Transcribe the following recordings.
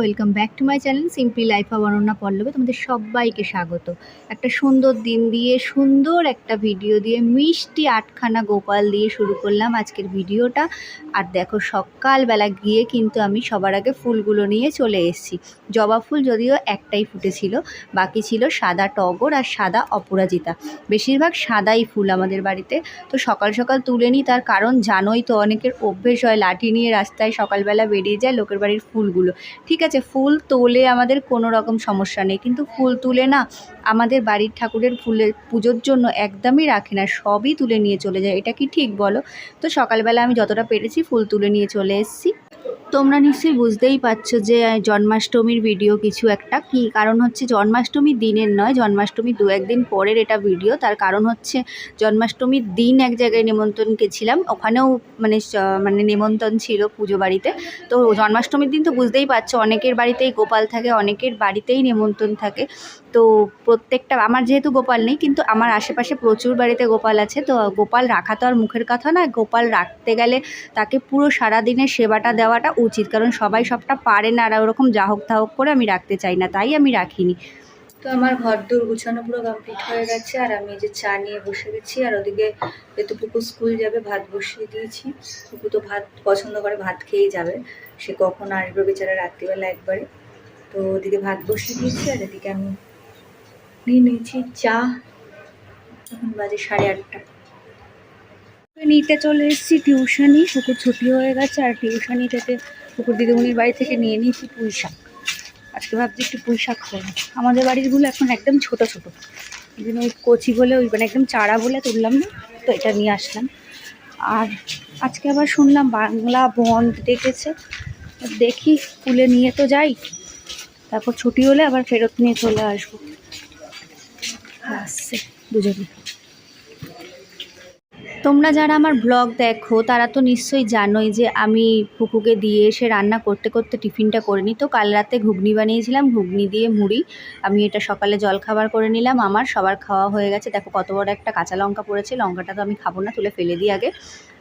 Welcome back to my channel simply life of Ananya পল্লবে তোমাদের সবাইকে স্বাগত। একটা সুন্দর দিন দিয়ে, সুন্দর একটা ভিডিও দিয়ে, মিষ্টি আটখানা গোপাল দিয়ে শুরু করলাম আজকের ভিডিওটা আর দেখো, সকালবেলা গিয়ে কিন্তু আমি সবার আগে ফুলগুলো নিয়ে চলে এসেছি। জবা ফুল যদিও একটাই ফুটেছিল, বাকি ছিল সাদা টগর আর সাদা অপরাজিতা। বেশিরভাগ সাদাই ফুল আমাদের বাড়িতে। তো সকাল সকাল তুলে নিই, তার কারণ জানোই তো অনেকের অভ্যেস হয়, লাঠি নিয়ে রাস্তায় সকালবেলা বেরিয়ে যায় লোকের বাড়ির ফুলগুলো। ঠিক আছে ফুল তোলে আমাদের কোনো রকম সমস্যা নেই। কিন্তু ফুল তুলে না আমাদের বাড়ির ঠাকুরের ফুলের পুজোর জন্য একদমই রাখে না, সবই তুলে নিয়ে চলে যায়। এটা কি ঠিক বলো? তো সকালবেলা আমি যতটা পেরেছি ফুল তুলে নিয়ে চলে এসেছি। তোমরা নিশ্চয়ই বুঝতেই পারছ যে জন্মাষ্টমীর ভিডিও কিছু একটা। কি কারণ হচ্ছে জন্মাষ্টমীর দিনের নয় জন্মাষ্টমী দু একদিন পরের এটা ভিডিও তার কারণ হচ্ছে জন্মাষ্টমীর দিন এক জায়গায় নিমন্ত্রণ গেছিলাম। ওখানেও মানে মানে নিমন্ত্রণ ছিল পুজো বাড়িতে। তো জন্মাষ্টমীর দিন তো বুঝতেই পারছ, অনেকের বাড়িতেই গোপাল থাকে, অনেকের বাড়িতেই নিমন্ত্রণ থাকে। তো প্রত্যেকটা, আমার যেহেতু গোপাল নেই, কিন্তু আমার আশেপাশে প্রচুর বাড়িতে গোপাল আছে। তো গোপাল রাখা তো আর মুখের কথা না গোপাল রাখতে গেলে তাকে পুরো সারা দিনের সেবাটা দেওয়াটা উচিত। কারণ সবাই সবটা পারে না, আর ওরকম যা যাহক তাহক করে আমি রাখতে চাই না, তাই আমি রাখিনি। তো আমার ঘর দূর গুছানো পুরো কমপ্লিট হয়ে গেছে, আর আমি যে চা নিয়ে বসে গেছি, আর ওদিকে যেহেতু পুকু স্কুল যাবে, ভাত বসিয়ে দিয়েছি। পুকু তো ভাত পছন্দ করে, ভাত খেয়েই যাবে। সে কখন আসবে বেচারা রাত্রিবেলা একবারে। তো ওদিকে ভাত বসিয়ে দিয়েছি, আর এদিকে আমি নিয়ে নিয়েছি চা। এখন বাজে সাড়ে আটটা। নিতে চলে এসেছি টিউশনি পুকুর ছুটি হয়ে গেছে, আর টিউশনি থেকে পুকুর দিদিমণির বাড়ি থেকে নিয়ে নিয়েছি পুঁই শাক। আজকে ভাবছি একটু পুঁই শাক খাব আমাদের বাড়িরগুলো এখন একদম ছোট ছোট। ওই জন্য ওই কচি বলে, ওই মানে একদম চারা বলে তুললাম না, তো এটা নিয়ে আসলাম। আর আজকে আবার শুনলাম বাংলা বন্ধ ডেকেছে দেখি স্কুলে নিয়ে তো যাই, তারপর ছুটি হলে আবার ফেরত নিয়ে চলে আসব। আসছে, দুজনে। তোমরা যারা আমার ব্লগ দেখো, তারা তো নিশ্চয়ই জানোই যে আমি পুকুকে দিয়ে এসে রান্না করতে করতে টিফিনটা করে নিই। তো কাল রাতে ঘুগনি বানিয়েছিলাম, ঘুগনি দিয়ে মুড়ি। আমি এটা সকালে জলখাবার করে নিলাম, আমার সবার খাওয়া হয়ে গেছে। দেখো কত বড় একটা কাঁচা লঙ্কা পড়েছে, লঙ্কাটা তো আমি খাব না, তুলে ফেলে দিই আগে।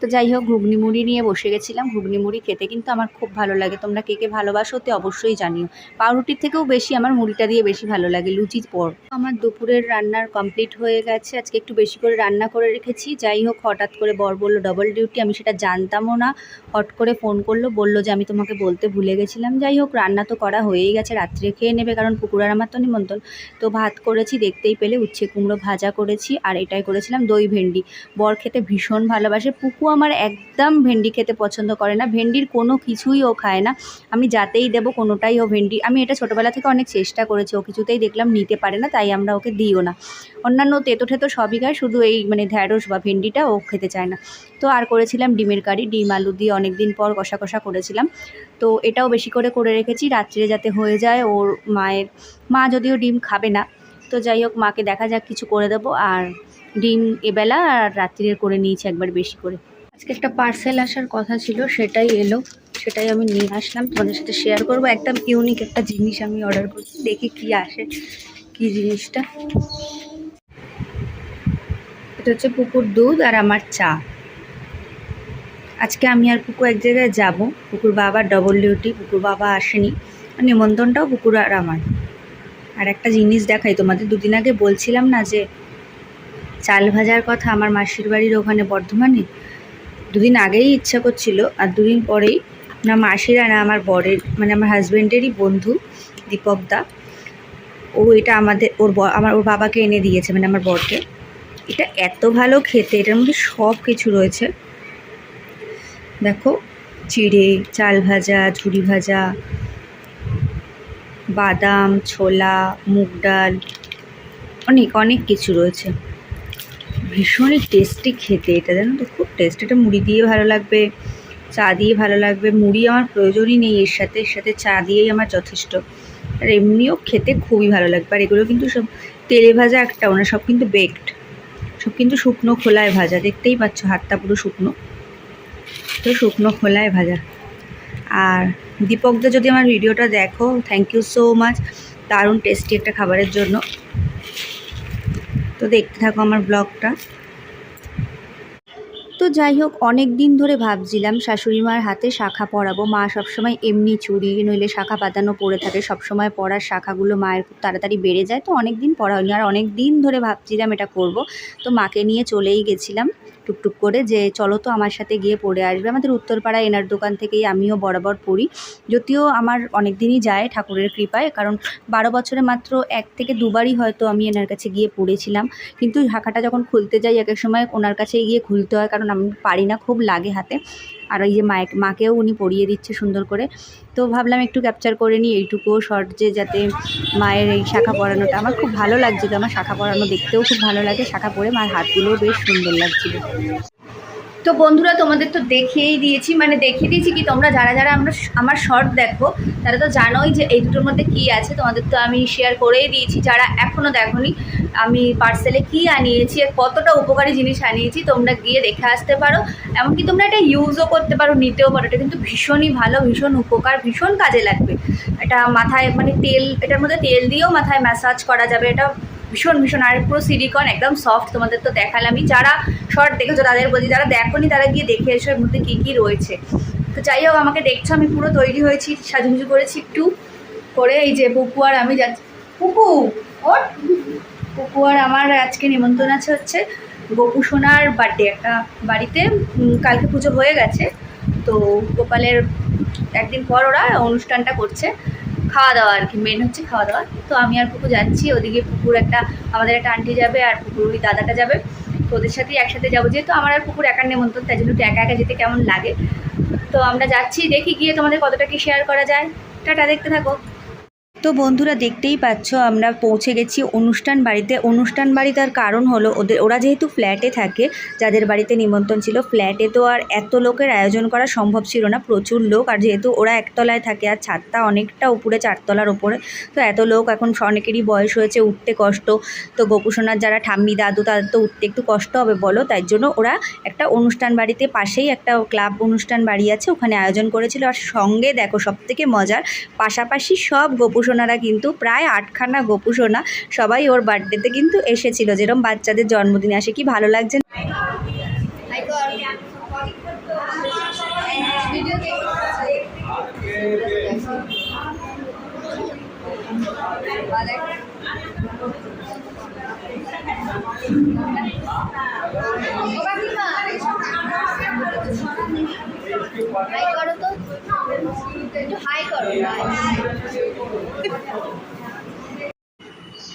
তো যাই হোক, ঘুগনি মুড়ি নিয়ে বসে গেছিলাম। ঘুগনি মুড়ি খেতে কিন্তু আমার খুব ভালো লাগে। তোমরা কে কে ভালোবাসো তে অবশ্যই জানিও। পাউরুটির থেকেও বেশি আমার মুড়িটা দিয়ে বেশি ভালো লাগে, লুচির পর আমার দুপুরের রান্নার কমপ্লিট হয়ে গেছে। আজকে একটু বেশি করে রান্না করে রেখেছি। যাই হোক, হঠাৎ করে বর বলল ডবল ডিউটি আমি সেটা জানতামও না। হট করে ফোন করল, বলল যে, আমি তোমাকে বলতে ভুলে গেছিলাম। যাই হোক, রান্না তো করা হয়েই গেছে। রাত্রে খেয়ে নেবে, কারণ পুকুরার আমার তো নিমন্ত্রণ। তো ভাত করেছি, দেখতেই পেলে উচ্ছে কুমড়ো ভাজা করেছি, আর এটাই করেছিলাম দই ভেন্ডি। বর খেতে ভীষণ ভালোবাসে। পুকু আমার একদম ভেন্ডি খেতে পছন্দ করে না। ভেন্ডির কোনো কিছুই ও খায় না। আমি যাতেই দেবো কোনোটাই ও ভেন্ডি। আমি এটা ছোটোবেলা থেকে অনেক চেষ্টা করেছি। ও কিছুতেই দেখলাম নিতে পারে না, তাই আমরা ওকে দিও না। অন্যান্য তেতো ঠেতো সবই খায়, শুধু এই মানে ঢ্যাঁড়স বা ভেন্ডিটা ও খেতে চায় না। তো আর করেছিলাম ডিমের কারি, ডিম আলু দিয়ে অনেক দিন পর কষা কষা করেছিলাম। তো এটাও বেশি করে করে রেখেছি, রাত্রে যাতে হয়ে যায় ওর মায়ের। মা যদিও ডিম খাবে না, তো যাই হোক, মাকে দেখা যাক, কিছু করে দেবো। আর ডিম এবেলা আর রাত্রির করে নিয়েছি একবার বেশি করে। আজকে একটা পার্সেল আসার কথা ছিল, সেটাই এলো। সেটাই আমি নিয়ে আসলাম। তোমাদের সাথে শেয়ার করব। একদম ইউনিক একটা জিনিস আমি অর্ডার করছি। দেখি কি আসে, কি জিনিসটা। এটা হচ্ছে পুকুর দুধ আর আমার চা। আজকে আমি আর পুকুর এক জায়গায় যাব। পুকুর বাবার ডবল ডিউটি পুকুর বাবা আসেনি। আর নিমন্ত্রণটাও পুকুর আর আমার। আর একটা জিনিস দেখাই, তোমাদের দুদিন আগে বলছিলাম না যে চাল ভাজার কথা? আমার মাসির বাড়ির ওখানে বর্ধমানে। দুদিন আগেই ইচ্ছা করছিল, আর দুদিন পরেই না মাসিরা না আমার বরের মানে আমার হাজব্যান্ডেরই বন্ধু দীপক দা, ও এটা আমাদের, ওর আমার, ওর বাবাকে এনে দিয়েছে মানে আমার বরকে। এটা এত ভালো খেতে, এটার মধ্যে সব কিছু রয়েছে। দেখো, চিড়ে, চাল ভাজা ঝুড়ি ভাজা, বাদাম, ছোলা, মুগ ডাল, অনেক অনেক কিছু রয়েছে। ভীষণই টেস্টি খেতে। এটা জানো তো, খুব টেস্ট এটা মুড়ি দিয়ে ভালো লাগবে, চা দিয়ে ভালো লাগবে। মুড়ি আমার প্রয়োজনই নেই, এর সাথে এর সাথে চা দিয়েই আমার যথেষ্ট। আর এমনিও খেতে খুবই ভালো লাগবে। আর এগুলো কিন্তু সব তেলে ভাজা একটাও না সব কিন্তু বেকড সব কিন্তু শুকনো খোলায় ভাজা। দেখতেই পাচ্ছ, হাতটা পুরো শুকনো। তো শুকনো খোলায় ভাজা। আর দীপকদা, যদি আমার ভিডিওটা দেখো থ্যাংক ইউ সো মাচ দারুণ টেস্টি একটা খাবারের জন্য। তো দেখতে থাকো আমার ব্লগটা। তো যাই হোক, অনেক দিন ধরে ভাবছিলাম শাশুড়ি মার হাতে শাখা পরাবো। মা সবসময় এমনি চুরি, নইলে শাখা পাতানো পরে থাকে। সবসময় পরার শাখাগুলো মায়ের খুব তাড়াতাড়ি বেড়ে যায়। তো অনেক দিন পরা হয়নি। আর অনেক দিন ধরে ভাবছিলাম এটা করব। তো মাকে নিয়ে চলেই গেছিলাম। টুকটুক করে যে, চলো তো আমার সাথে গিয়ে পড়ে আসবে। আমাদের উত্তরপাড়া এনার দোকান থেকেই আমিও বরাবর পড়ি। যদিও আমার অনেক দিনই যায় ঠাকুরের কৃপায়, কারণ বারো বছরে মাত্র এক থেকে দুবারই হয়তো আমি এনার কাছে গিয়ে পড়েছিলাম। কিন্তু ঢাকাটা যখন খুলতে যাই, এক এক সময় ওনার কাছে গিয়ে খুলতে হয়, কারণ আমি পারি না, খুব লাগে হাতে। আর এই যে মায়ের মাকেও উনি পরিয়ে দিচ্ছে সুন্দর করে। তো ভাবলাম একটু ক্যাপচার করে নিই, এইটুকুও শর্ট যে যাতে মায়ের এই শাখা পরানোটা আমার খুব ভালো লাগছিল। আমার শাখা পরানো দেখতেও খুব ভালো লাগে, শাখা পরে মায়ের হাতগুলোও বেশ সুন্দর লাগছিল। তো বন্ধুরা, তোমাদের তো দেখিয়েই দিয়েছি। মানে দেখিয়ে দিয়েছি কি, তোমরা যারা যারা আমরা আমার শর্ট দেখো, তারা তো জানোই যে এই দুটোর মধ্যে কী আছে। তোমাদের তো আমি শেয়ার করেই দিয়েছি। যারা এখনও দেখোনি, আমি পার্সেলে কি আনিয়েছি আর কতটা উপকারী জিনিস আনিয়েছি, তোমরা গিয়ে দেখে আসতে পারো। এমনকি তোমরা এটা ইউজও করতে পারো, নিতেও পারো। এটা কিন্তু ভীষণই ভালো, ভীষণ উপকার, ভীষণ কাজে লাগবে। এটা মাথায় মানে তেল, এটার মধ্যে তেল দিয়েও মাথায় ম্যাসাজ করা যাবে। এটা ভীষণ ভীষণ। আর পুরো সিলিকন একদম সফট তোমাদের তো দেখালামই। যারা শর্ট দেখেছ, তাদের বলছি, যারা দেখোনি, তারা গিয়ে দেখে এসো, এর মধ্যে কী কী রয়েছে। তো যাই হোক, আমাকে দেখছ, আমি পুরো তৈরি হয়েছি, সাজুগুজু করেছি একটু। করে এই যে পুপু আর আমি যাচ্ছি। পুপু ওর পুপু আর আমার আজকে নিমন্ত্রণ আছে হচ্ছে গোপু সোনার বার্থডে একটা বাড়িতে। কালকে পুজো হয়ে গেছে। তো গোপালের একদিন পর ওরা অনুষ্ঠানটা করছে। খাওয়া দাওয়া আর কি মেন হচ্ছে খাওয়া দাওয়া। তো আমি আর পুকুর যাচ্ছি, ওদিকে পুকুর একটা, আমাদের একটা আন্টি যাবে আর পুকুর ওই দাদাটা যাবে। তো ওদের সাথেই একসাথে যাব, যেহেতু আমার আর পুকুর একার নেমন্তন তাই জন্য একটু একা একা যেতে কেমন লাগে। তো আমরা যাচ্ছি, দেখি গিয়ে তোমাদের কতটা কি শেয়ার করা যায়। টাটা, দেখতে থাকো। তো বন্ধুরা দেখতেই পাচ্ছ, আমরা পৌঁছে গেছি অনুষ্ঠান বাড়িতে। অনুষ্ঠান বাড়ি তার কারণ হলো ওদের, ওরা যেহেতু ফ্ল্যাটে থাকে, যাদের বাড়িতে নিমন্ত্রণ ছিল ফ্ল্যাটে তো আর এত লোকের আয়োজন করা সম্ভব ছিল না, প্রচুর লোক। আর যেহেতু ওরা একতলায় থাকে, আর ছাদটা অনেকটা উপরে, চারতলার ওপরে, তো এত লোক এখন অনেকেরই বয়স হয়েছে, উঠতে কষ্ট। তো গোপুসোনার যারা ঠাম্মি দাদু, তাদের তো উঠতে একটু কষ্ট হবে বলো, তাই জন্য ওরা একটা অনুষ্ঠান বাড়িতে পাশেই একটা ক্লাব অনুষ্ঠান বাড়ি আছে, ওখানে আয়োজন করেছিল। আর সঙ্গে দেখো সব থেকে মজার, পাশাপাশি সব গোপুসোনারা কিন্তু প্রায় আটখানা গোপুসোনা সবাই ওর বার্থডেতে কিন্তু এসেছিল। যেরকম বাচ্চাদের জন্মদিনে আসে, কি ভালো লাগছে করো তো।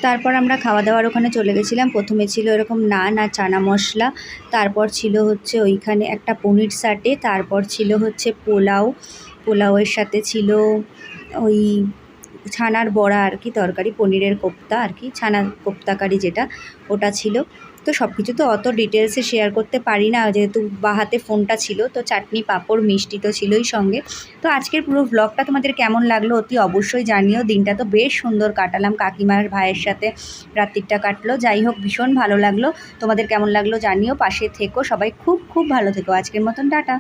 তারপর আমরা খাওয়া দাওয়ার ওখানে চলে গেছিলাম। প্রথমে ছিল এরকম নান আর চানা মশলা। তারপর ছিল হচ্ছে ওইখানে একটা পনির সাটে। তারপর ছিল হচ্ছে পোলাও। পোলাওয়ের সাথে ছিল ওই ছানার বড়া আর কি, তরকারি, পনিরের কোপ্তা আর কি, ছানার কোপ্তাকারি যেটা, ওটা ছিল। তো সব কিছু তো অত ডিটেলসে শেয়ার করতে পারি না, যেহেতু বা হাতে ফোনটা ছিল, তো চাটনি, পাঁপড়, মিষ্টি তো ছিলই সঙ্গে। তো আজকের পুরো ব্লগটা তোমাদের কেমন লাগল অতি অবশ্যই জানিও। দিনটা তো বেশ সুন্দর কাটালাম, কাকিমার ভাইয়ের সাথে রাত্রিটা কাটলো। যাই হোক, ভীষণ ভালো লাগল। তোমাদের কেমন লাগল জানিও। পাশে থেকো, সবাই খুব খুব ভালো থেকো। আজকের মতন টাটা।